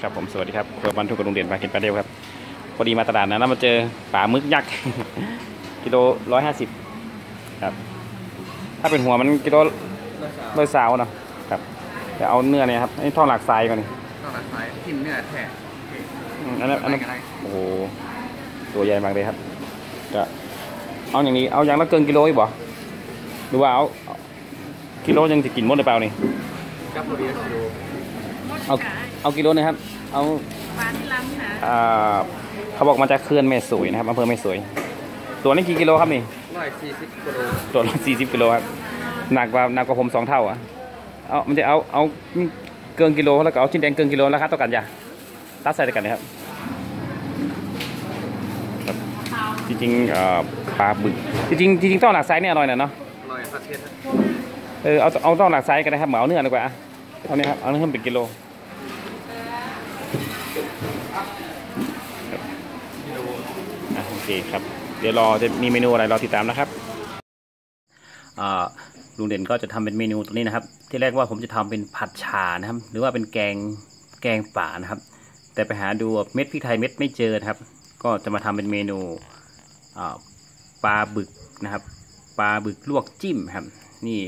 ครับผมสวัสดีครับเพื่อนวันทุกคนโรงเรียนมากินปลาเดียวครับพอดีมาตลาดนะแล้วมาเจอปลาหมึกยักษ์กิโลร้อยห้าสิบครับ ถ้าเป็นหัวมันกิโลร้อยสาวเนาะครับแต่เอาเนื้อเนี่ยครับไอ้ท่อนหลักทรายก่อนนี่ต้องหลักสายทิมเนี่ยแท้อืมอันนั้นอันนั้นได้ก็ได้โอ้โหตัวใหญ่มากเลยครับจะเอาอย่างนี้เอาอย่างละเกินกิโลอีกบ่หรือว่าเอาเอากิโลยังจะกินหมดหรือเปล่านี่กับโปรดีสิโลเอา เอากิโลหนะครับ เอาปลาที่ล้ำนะอ่าเขาบอกมาจากเขื่อนแม่สวยนะครับอำเภอแม่สวย ตัวนี้กี่กิโลครับนี่ร้อยสี่สิบกิโลตัวละสี่สิบกิโลครับหนักกว่าหนักกว่าผมสองเท่าอะเอามันจะเอาเอาเกินกิโลแล้วก็เอาชิ้นแดงเกินกิโลราคาเท่ากันจ้ะตัดใส่ด้วยกันนะครับครับจริงๆเอ่อปลาบึกจริงๆจริงๆต้องหลักไซส์เนี่ยอร่อยนะเนาะร้อยสักเทียนเออเอาเอาต้องหลักไซส์กันนะครับเหมาเอาเนื้อดีกว่าเอาเนี่ยครับเอาเนื้อให้มันเป็นกิโล กิโล อะโอ เคครับ เดี๋ยวรอจะมีเมนูอะไรรอติดตามนะครับอ่าลุงเด่นก็จะทำเป็นเมนูตัวนี้นะครับ ที่แรกว่าผมจะทำเป็นผัดฉานะครับ หรือว่าเป็นแกงแกงป่านะครับ แต่ไปหาดูเม็ดพริกไทยเม็ดไม่เจอนะครับ ก็จะมาทำเป็นเมนูปลาบึกนะครับ ปลาบึกลวกจิ้มครับ นี่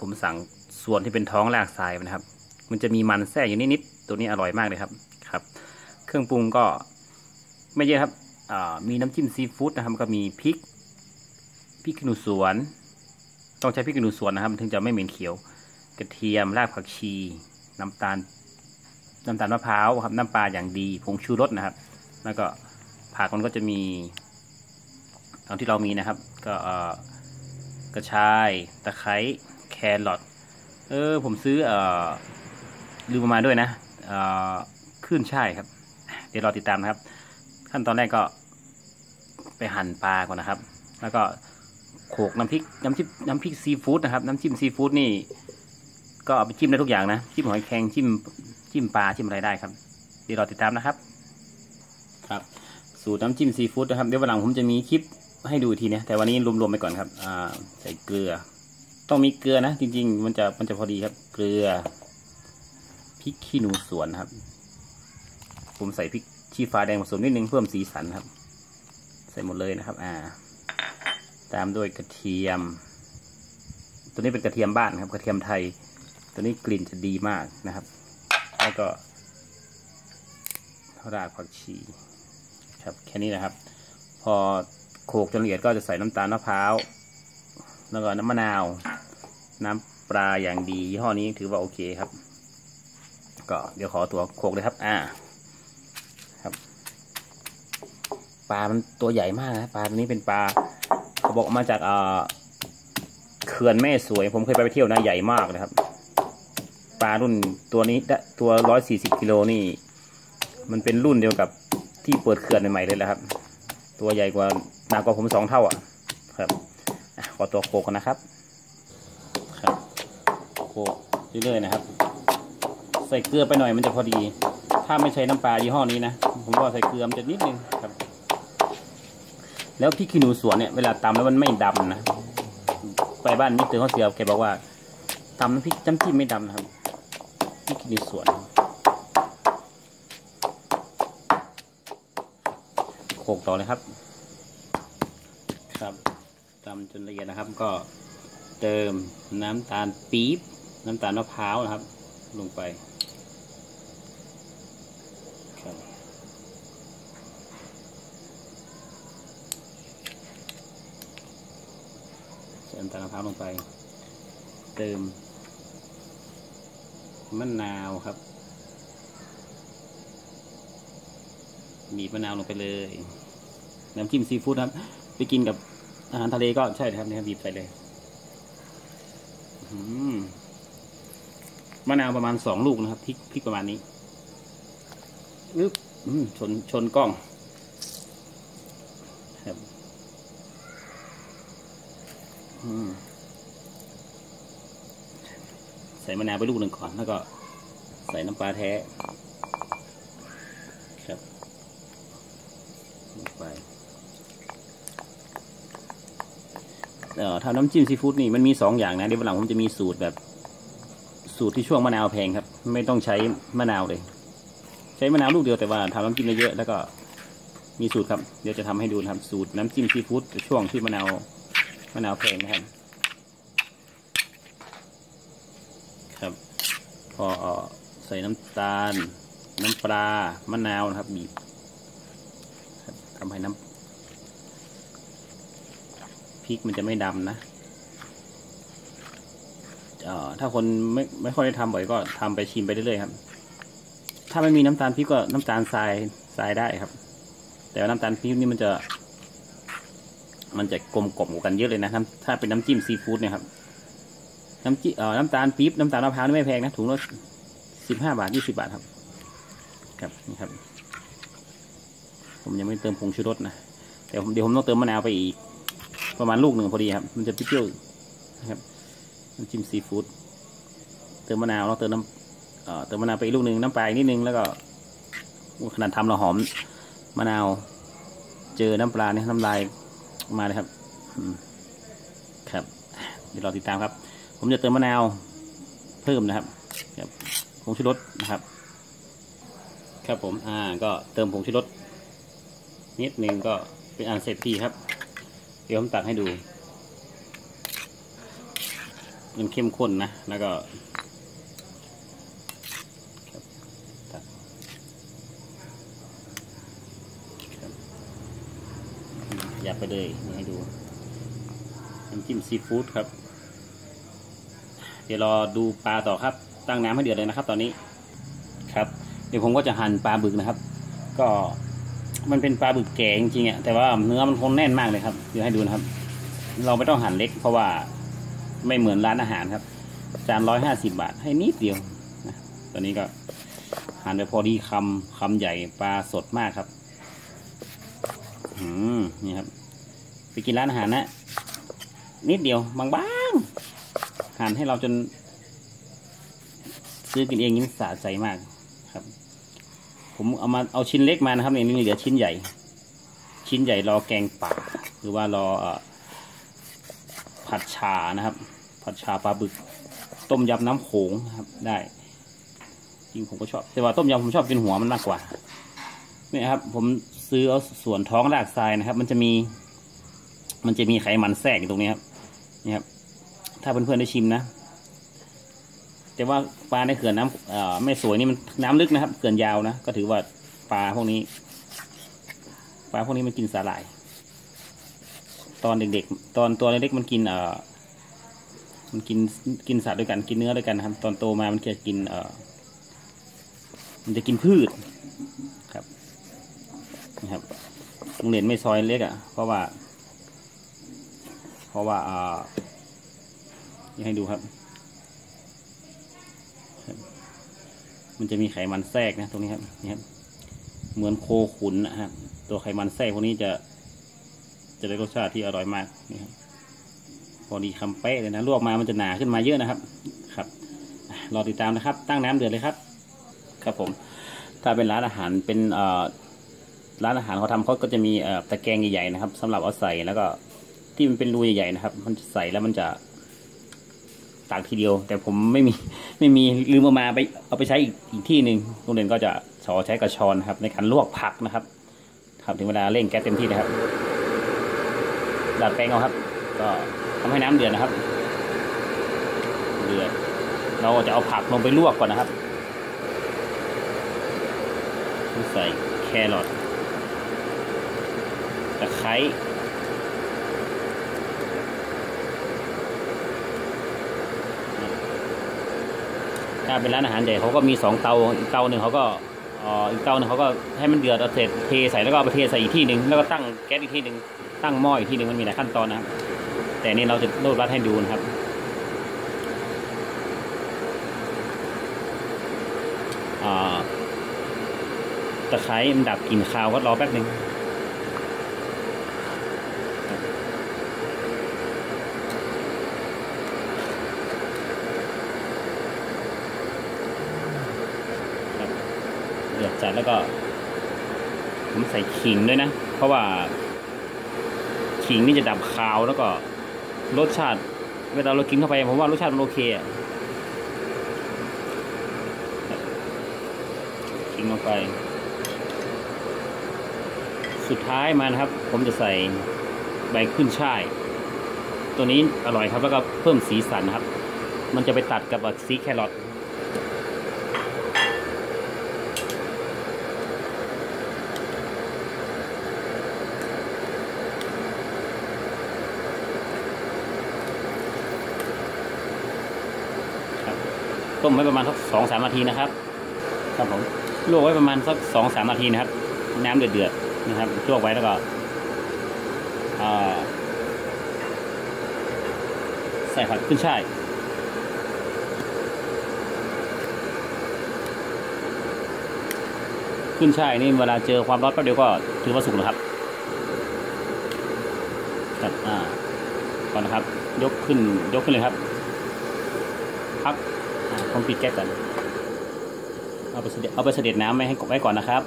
ผมสั่งส่วนที่เป็นท้องลากทรายนะครับ มันจะมีมันแทรกอยู่นิดๆตัวนี้อร่อยมากเลยครับครับ เครื่องปรุงก็ไม่เยอะครับ มีน้ำจิ้มซีฟู้ดนะครับก็มีพริกพริกขี้หนูสวน ต้องใช้พริกขี้หนูสวนนะครับมันถึงจะไม่เหม็นเขียว กระเทียมรากผักชี น้ำตาลน้ำตาลมะพร้าวครับน้ำปลาอย่างดีผงชูรสนะครับ แล้วก็ผักมันก็จะมีตามที่เรามีนะครับ ก็กระชายตะไคร้แครอทเออผมซื้อเออลืมมาด้วยนะเออขึ้นช่ายครับ เดี๋ยวรอติดตามนะครับ ขั้นตอนแรกก็ ไปหั่นปลาก่อนนะครับ แล้วก็โขกน้ำพริกน้ำจิ้มน้ำพริกซีฟู้ดนะครับ น้ำจิ้มซีฟู้ดนี่ ก็เอาไปจิ้มได้ทุกอย่างนะจิ้มหอยแครงจิ้มจิ้มปลาจิ้มอะไรได้ครับเดี๋ยวรอติดตามนะครับ ครับ สูตรน้ำจิ้มซีฟู้ดนะครับเดี๋ยววันหลังผมจะมีคลิปให้ดูอีกทีนะแต่วันนี้รวมๆไปก่อนครับอ่าใส่เกลือ ต้องมีเกลือนะ จริง ๆ มันจะมันจะพอดีครับ เกลือพริกขี้หนูสวนครับ ผมใส่พริกชี้ฟ้าแดงผสมนิดนึงเพิ่มสีสันครับ ส่หมดเลยนะครับ อ่า ตามด้วยกระเทียม ตัวนี้เป็นกระเทียมบ้านครับ กระเทียมไทย ตัวนี้กลิ่นจะดีมากนะครับ แล้วก็รากผักชี ครับ แค่นี้นะครับ พอโขกจนละเอียดก็จะใส่น้ำตาลมะพร้าว แล้วก็น้ำมะนาว น้ำปลาอย่างดียี่ห้อนี้ถือว่าโอเคครับ ก็เดี๋ยวขอตัวโขกเลยครับ อ่า ปลามันตัวใหญ่มากนะปลาตัวนี้เป็นปลาเขาบอกมาจากเอ่อเขื่อนแม่สวย ผมเคยไปไปเที่ยวนะใหญ่มากนะครับ ปลารุ่นตัวนี้ตัวร้อยสี่สิบกิโลนี่ มันเป็นรุ่นเดียวกับที่เปิดเขื่อนใหม่ๆเลยแหละครับ ตัวใหญ่กว่าหนักกว่าผมสองเท่าอะครับขอตัวโคกกันนะครับครับโคกเรื่อยๆนะครับ ใส่เกลือไปหน่อยมันจะพอดี ถ้าไม่ใช้น้ำปลายี่ห้อนี้นะ ผมว่าใส่เกลือมันจะนิดนึงครับ แล้วพริกขี้หนูสวนเนี่ยเวลาตำแล้วมันไม่ดำนะไปบ้านมิเตอร์เขาเสียแกบอกว่าตำน้ำพริกจ้ำจิ้มไม่ดำนะครับพริกขี้หนูสวนโขกต่อเลยครับ ครับตำจนละเอียดนะครับ ก็เติมน้ำตาลปี๊บน้ำตาลมะพร้าวนะครับ ลงไปครับ ใส่น้ำตาละพร้าวลงไป เติมมะนาวครับบีบมะนาวลงไปเลย น้ำจิ้มซีฟู้ดครับ ไปกินกับอาหารทะเลก็ใช่นะครับเนี่ยบีบใส่เลยมะนาวประมาณสองลูกนะครับพริกพริกประมาณนี้อึ๊บชนชนกล้องครับ อืม ใส่มะนาวไปลูกหนึ่งก่อนแล้วก็ ใส่น้ำปลาแท้ ครับลงไปเอ่อทำน้ำจิ้มซีฟู้ดนี่มันมีสองอย่างนะเดี๋ยววันหลังผมจะมีสูตรแบบ สูตรที่ช่วงมะนาวแพงครับ ไม่ต้องใช้มะนาวเลย ใช้มะนาวลูกเดียวแต่ว่าทำน้ำจิ้มเยอะแล้วก็มีสูตรครับ เดี๋ยวจะทำให้ดูนะครับ สูตรน้ำจิ้มซีฟู้ดช่วงที่มะนาว มะนาวแพงนะครับ ครับ พอใส่น้ำตาล น้ำปลามะนาวนะครับบีบครับทำให้น้ำพริกมันจะไม่ดำนะเอ่อถ้าคนไม่ไม่ค่อยได้ทำบ่อยก็ทำไปชิมไปเรื่อยๆครับ ถ้าไม่มีน้ำตาลพริกก็น้ำตาลทรายทรายได้ครับ แต่ว่าน้ำตาลพริกนี่มันจะ มันจะกลมกล่อมกันเยอะเลยนะน้ำถ้าเป็นน้ำจิ้มซีฟู้ดเนี่ยครับน้ำจิ้มเอ่อน้ำตาลปี๊บน้ำตาลมะพร้าวนี่ไม่แพงนะถุงละสิบห้าบาทยี่สิบาทครับ ครับนี่ครับ ผมยังไม่เติมผงชูรสนะแต่ผมเดี๋ยวผมต้องเติมมะนาวไปอีก ประมาณลูกหนึ่งพอดีครับ มันจะเปรี้ยวนะครับน้ำจิ้มซีฟู้ดเติมมะนาวแล้วเติมน้ำเอ่อเติมมะนาวไปอีกลูกหนึ่งน้ำปลาอีกนิดนึงแล้วก็ขนาดทำเราหอมมะนาว เจอน้ำปลาเนี่ยน้ำลาย มาเลยครับครับเดี๋ยวรอติดตามครับ ผมจะเติมมะนาวเพิ่มนะครับครับผงชูรสนะครับ ครับผมอ่าก็เติมผงชูรสนิดนึงก็เป็นอันเสร็จที่ครับ เดี๋ยวผมตักให้ดู มันเข้มข้นนะ แล้วก็ครับตักครับ ยัดไปเลยนี่ให้ดูน้ำจิ้มซีฟู้ดครับ เดี๋ยวรอดูปลาต่อครับ ตั้งน้ำให้เดือดเลยนะครับ ตอนนี้ครับ เดี๋ยวผมก็จะหั่นปลาบึกนะครับ ก็มันเป็นปลาบึกแก่จริงๆอะแต่ว่าเนื้อมันคงแน่นมากเลยครับเดี๋ยวให้ดูนะครับ เราไม่ต้องหั่นเล็ก เพราะว่าไม่เหมือนร้านอาหารครับ จานร้อยห้าสิบาทให้นิดเดียวนะตอนนี้ก็หั่นไปพอดีคำคำใหญ่ปลาสดมากครับ อืมนี่ครับ กินร้านอาหารนะ นิดเดียวบางๆหั่นให้เราจน ซื้อกินเองนี่สะใจมากครับ ผมเอามาเอาชิ้นเล็กมานะครับเนี่ยนี่เหลือชิ้นใหญ่ ชิ้นใหญ่รอแกงป่าหรือว่ารออผัดชานะครับ ผัดชาปลาบึก ต้มยำน้ำโขงครับได้ จริงผมก็ชอบ แต่ว่าต้มยำผมชอบกินหัวมันมากกว่าเนี่ยครับ ผมซื้อเอาส่วนท้องรากทรายนะครับ มันจะมี มันจะมีไขมันแทรกอยู่ตรงนี้ครับนี่ครับ ถ้าเพื่อนๆได้ชิมนะ แต่ว่าปลาในเขื่อนน้ำไม่สวยนี่มันน้ำลึกนะครับเขื่อนยาวนะก็ถือว่าปลาพวกนี้ปลาพวกนี้มันกินสาหร่าย ตอนเด็กๆ ตอนตัวเล็กๆมันกินเอ่อมันกินกินสัตว์ด้วยกันกินเนื้อด้วยกันนะครับ ตอนโตมามันจะกินเอ่อมันจะกินพืชครับนะครับโรงเรียนไม่ซอยเล็กอะ่ะ เพราะว่า เพราะว่าอ่าให้ดูครับ มันจะมีไขมันแทรกนะตรงนี้ครับนี่ครับ เหมือนโคขุนนะครับ ตัวไขมันแทรกพวกนี้จะ จะได้รสชาติที่อร่อยมากนี่ครับพอดีคำเป๊ะเลยนะลวกมามันจะหนาขึ้นมาเยอะนะครับ ครับรอติดตามนะครับ ตั้งน้ำเดือดเลยครับ ครับผม ถ้าเป็นร้านอาหารเป็นเอ่อร้านอาหารเขาทำเขาก็จะมีตะแกรงใหญ่ๆนะครับสำหรับเอาใส่แล้วก็ ที่มันเป็นรูใหญ่ๆนะครับ มันใส่แล้วมันจะตากทีเดียว แต่ผมไม่มีไม่มีลืมเอามาไปเอาไปใช้อีกอีกที่หนึ่งโรงเรียนก็จะขอใช้กระชอนครับ ในการลวกผักนะครับ ครับถึงเวลาเร่งแก๊สเต็มที่นะครับดัดแปลงเอาครับ ก็ทำให้น้ำเดือดนะครับ เดือดเราจะเอาผักลงไปลวกก่อนนะครับใส่แครอทตะไคร้ ถ้าเป็นร้านอาหารใหญ่เขาก็มีสองเตาอีกเตาหนึ่งเขาก็ออีกเตาหนึ่งเขาก็ให้มันเดือดเอาเสร็จเทใส่แล้วก็เอาไปเทใส่อีกที่หนึ่งแล้วก็ตั้งแก๊สอีกที่หนึ่งตั้งหม้ออีกที่หนึ่งมันมีหลายขั้นตอนนะครับ แต่นี่เราจะรูดรัดให้ดูนะครับตะไคร้มันดับกลิ่นคาวก็รอแป๊บหนึ่งครับเดือดจัด แล้วก็ ผมใส่ขิงด้วยนะ เพราะว่า ขิงนี่จะดับคาวแล้วก็รสชาติ เวลาเรากินเข้าไปผมว่ารสชาติมันโอเคอะขิงลงไป สุดท้ายมานะครับ ผมจะใส่ใบขึ้นช่าย ตัวนี้อร่อยครับแล้วก็เพิ่มสีสันนะครับ มันจะไปตัดกับสีแครอท ต้มไว้ประมาณสักสองสามนาทีนะครับ ครับผมลวกไว้ประมาณสักสองสามนาทีนะครับ น้ำเดือดๆนะครับลวกไว้แล้วก็ใส่ผักขึ้นช่ายขึ้นช่ายนี่เวลาเจอความร้อนแป๊บเดียวก็ถือว่าสุกแล้วครับครับอ่าก่อนนะครับ ยกขึ้นยกขึ้นเลยครับพัก ผมปิดแก๊สก่อน เอาไปเสด็จเอาไปเสด็จน้ำไว้ให้ไว้ก่อนนะครับ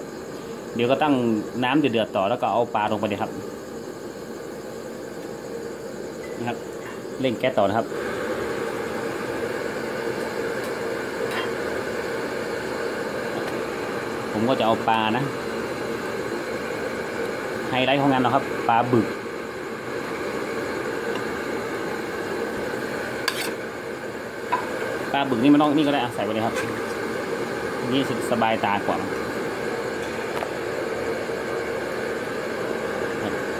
เดี๋ยวก็ตั้งน้ำเดือดๆต่อแล้วก็เอาปลาลงไปเลยครับ นะครับ เร่งแก๊สต่อนะครับผมก็จะเอาปลานะ ไฮไลท์ของงานนะครับ ปลาบึก ปลาบึกนี่มันต้องนี่ก็ได้ใส่ไปเลยครับ นี่สบายตากว่า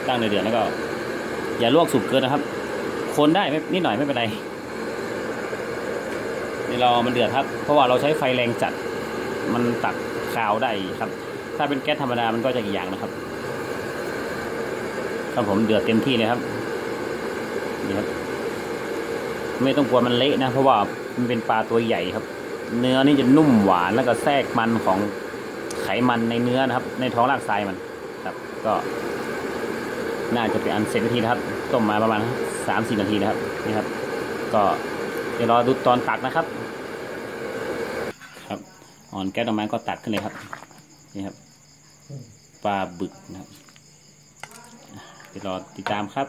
ตั้งเดือดแล้วก็ อย่าลวกสุกเกินนะครับ คนได้ไม่นิดหน่อยไม่เป็นไรเดี๋ยวรอมันเดือดครับ เพราะว่าเราใช้ไฟแรงจัด มันตักขาวได้ครับ ถ้าเป็นแก๊สธรรมดามันก็จะอีกอย่างนะครับครับผมเดือดเต็มที่เลยครับ นี่ครับ ไม่ต้องกลัวมันเละนะ เพราะว่ามันเป็นปลาตัวใหญ่ครับ เนื้อนี่จะนุ่มหวานแล้วก็แทรกมันของไขมันในเนื้อนะครับ ในท้องรากทรายมันครับ ก็ น่าจะเป็นอันเสร็จพิธีนะครับต้มมาประมาณสามสี่นาทีนะครับนี่ครับ ก็เดี๋ยวรอดูตอนตักนะครับ ครับอ่อนแก๊สออกมาก็ตักขึ้นเลยครับ นี่ครับปลาบึกนะครับเดี๋ยวรอติดตามครับ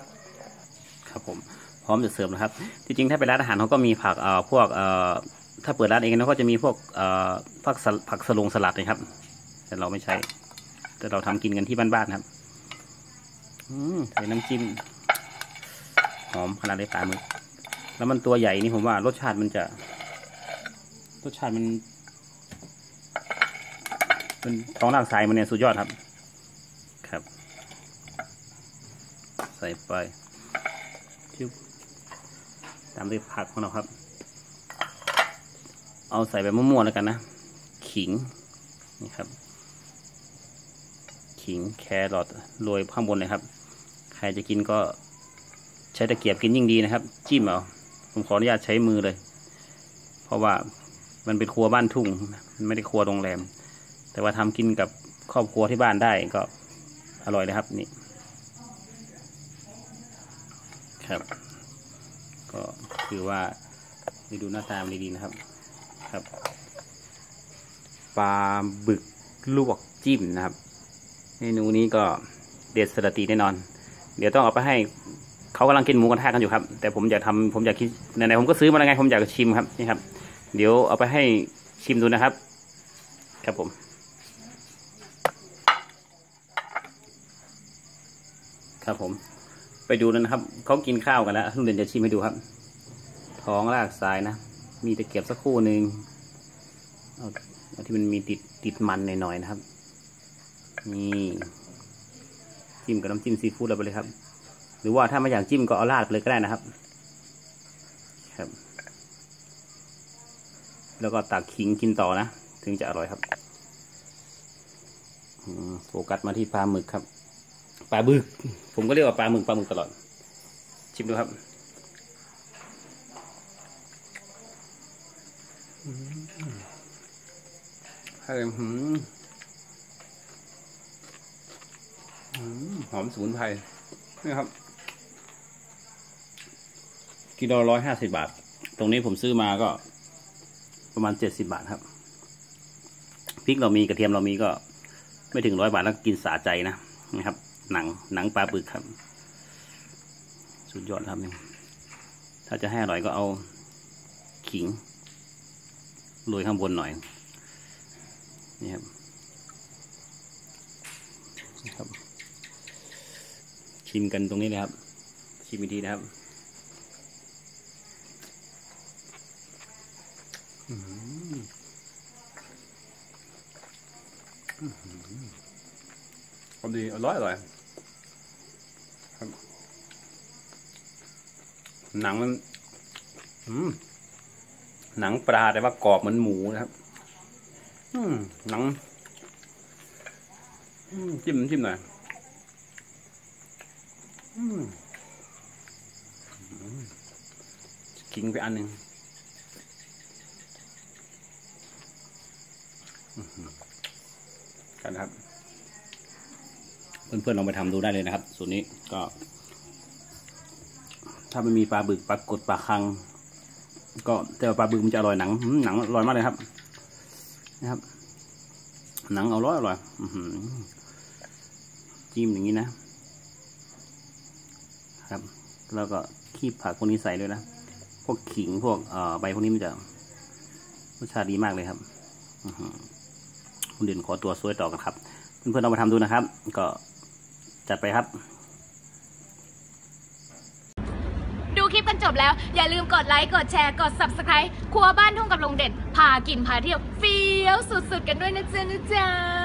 ครับผม พร้อมจะเสิร์ฟนะครับที่จริงถ้าเป็นร้านอาหารเขาก็มีผักเอ่อพวกเอ่อถ้าเปิดร้านเองเขาก็จะมีพวกเอ่อผักสผักสลงสลัดนะครับ แต่เราไม่ใช้ แต่เราทำกินกันที่บ้านๆครับ อืมใส่น้ำจิ้มหอมขนาดเลยปลาหมึกแล้วมันตัวใหญ่นี่ผมว่ารสชาติมันจะ รสชาติมันมันท้องรากทรายมันเนี่ยสุดยอดครับ ครับ ใส่ไป ตามด้วยผักของเราครับ เอาใส่แบบมั่วๆแล้วกันนะ ขิงนี่ครับ ขิงแครอทโรยข้างบนเลยครับ ใครจะกินก็ใช้ตะเกียบกินยิ่งดีนะครับ จิ้มเอาผมขออนุญาตใช้มือเลย เพราะว่ามันเป็นครัวบ้านทุ่งมันไม่ได้ครัวโรงแรม แต่ว่าทำกินกับครอบครัวที่บ้านได้ก็อร่อยนะครับนี่ครับ คือว่าไปดูหน้าตามดีๆนะครับ ครับ ปลาบึกลวกจิ้มนะครับเมนูนี้ก็เด็ดสลตีแน่นอน เดี๋ยวต้องเอาไปให้เขากำลังกินหมูกระทะกันอยู่ครับ แต่ผมอยากทำผมอยากคิดไหนๆผมก็ซื้อมาแล้วไงผมอยากชิมครับนี่ครับ เดี๋ยวเอาไปให้ชิมดูนะครับ ครับผมครับผม ไปดูนะครับเขากินข้าวกันแล้วลุงเด่นจะชิมให้ดูครับ ท้องรากทรายนะ มีตะเกียบสักครู่หนึ่งเอาเอาที่มันมีติดติดมันหน่อยๆนะครับ นี่จิ้มกับน้ำจิ้มซีฟู้ดเราไปเลยครับ หรือว่าถ้าไม่อยากจิ้มก็เอาราดไปเลยก็ได้นะครับ ครับ แล้วก็ตักขิงกินต่อนะ ถึงจะอร่อยครับโฟกัสมาที่ปลาหมึกครับ ปลาบึก ผมก็เรียกว่าปลาหมึกปลาหมึกตลอด ชิมดูครับ ให้หืมอืมหอมสมุนไพรนี่ครับ กิโลร้อยห้าสิบาท ตรงนี้ผมซื้อมาก็ ประมาณเจ็ดสิบาทครับพริกเรามีกระเทียมเรามีก็ ไม่ถึงร้อยบาทแล้วกินสาใจนะนะครับ หนังหนังปลาบึกครับ สุดยอดครับนี่ถ้าจะให้อร่อยก็เอาขิง โรยข้างบนหน่อย นี่ครับนะครับ ชิมกันตรงนี้เลยครับ ชิมอีกทีนะครับอื้อหืออื้อหือพอดีอร่อยอร่อยครับหนังมัน อืม หนังปลาแต่ว่ากรอบเหมือนหมูนะครับ อืมหนังอืมจิ้มจิ้มหน่อยกินไปอันหนึ่งกันครับ เพื่อนๆลองไปทำดูได้เลยนะครับ ส่วนนี้ก็ ถ้าไม่มีปลาบึกปลากดปลาคัง ก็แต่ปลาบึกมันจะอร่อยหนังหนังอร่อยมากเลยครับ นะครับ หนังอร่อยอร่อยจิ้มอย่างนี้นะครับ แล้วก็คีบผักพวกนี้ใส่ด้วยนะพวกขิงพวกเอ่อใบพวกนี้มันจะรสชาติดีมากเลยครับคุณเด่นขอตัวซวยต่อกันครับ เพื่อนๆลองมาทำดูนะครับ ก็จัดไปครับ ดูคลิปกันจบ แล้ว อย่าลืมกดไลค์กดแชร์กด subscribe ครัวบ้านทุ่งกับลงเด่นพากินพาเที่ยวเฟี้ยวสุดๆ กันด้วยนะจ๊ะนะจ๊ะ